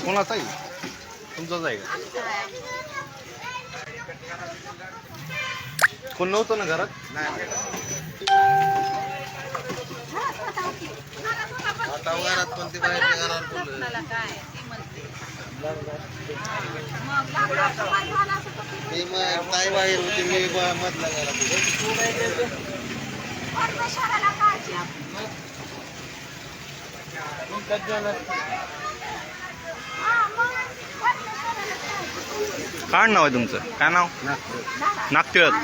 कोणाचा आहे? तुमचाच आहे का? कोण नव्हतं ना घरात? आता घरात पण ते बाहेर घरात बोललं मी मग काय बाहेर होते मी काय नाव आहे तुमचं? काय नाव? नागटिळक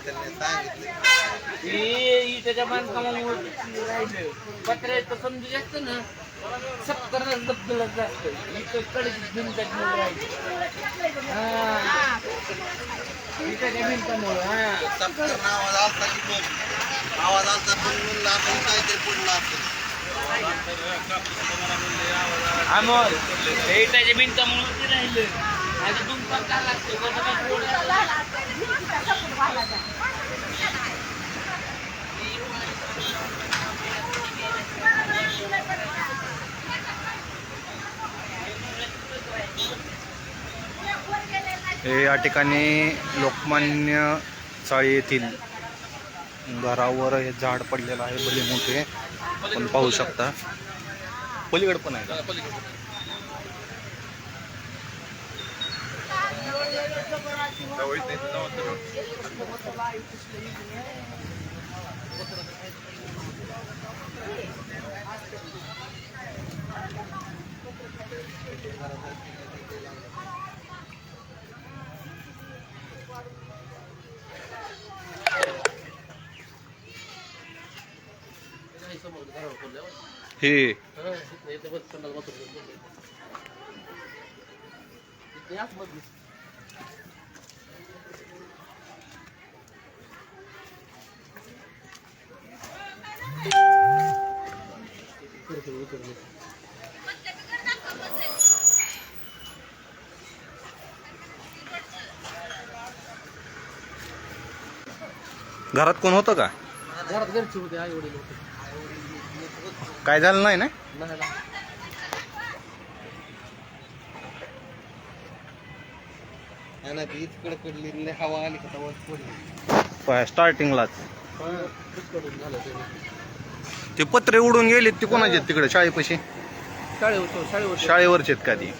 नेत्यांनी सांगितलं. त्याच्या बांधकामामुळे राहिलं. पत्र्याचं समजू जास्त ना? सत्तर दबदला जास्त इथं कडे भिंतामुळे राहिलं. हा. भिंतामुळे हा. सत्तर आवाज आलता की मग आवाज आलता पण म्हणलं आपण काहीतरी पडलं असेल अमोल हे त्याच्या भिंतामुळे ते राहिलं. हे या ठिकाणी लोकमान्य चाळी येथील घरावर हे झाड पडलेलं आहे भले मोठे आपण पाहू शकता. पलीकड पण आहे assim, dá 80 e dá. Vou né? E aí. हे घरात कोण होतं का? घरात घरचे होते आई वडील होते. काय झालं नाही ना? नाही पडली हवा आली का स्टार्टिंगलाच झालं ते पत्रे उडून गेले ते कोणाचे आहेत तिकडे? शाळेपाशी? शाळे होतो शाळे होतो शाळेवरचे आहेत का ती?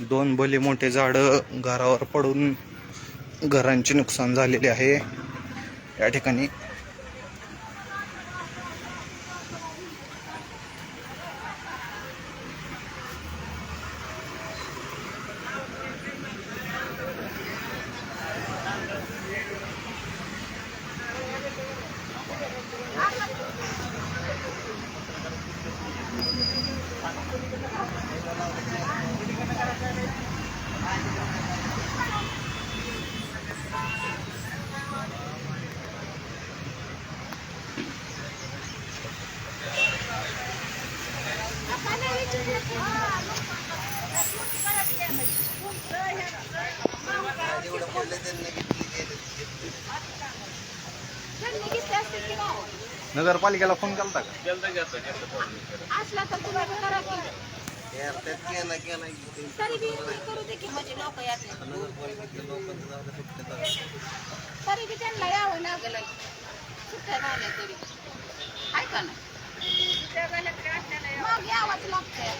दोन भले मोठे झाडं घरावर पडून घरांचे नुकसान झालेले आहे. या ठिकाणी नगरपालिकेला फोन केला का? असला तर तुला करा की. तरी बी करू दे की म्हणजे लोक जाऊ. तरी बी त्यांना यावं लागलं. सुट्ट्या झाल्या तरी. आहे का ना मग यावंच लागतं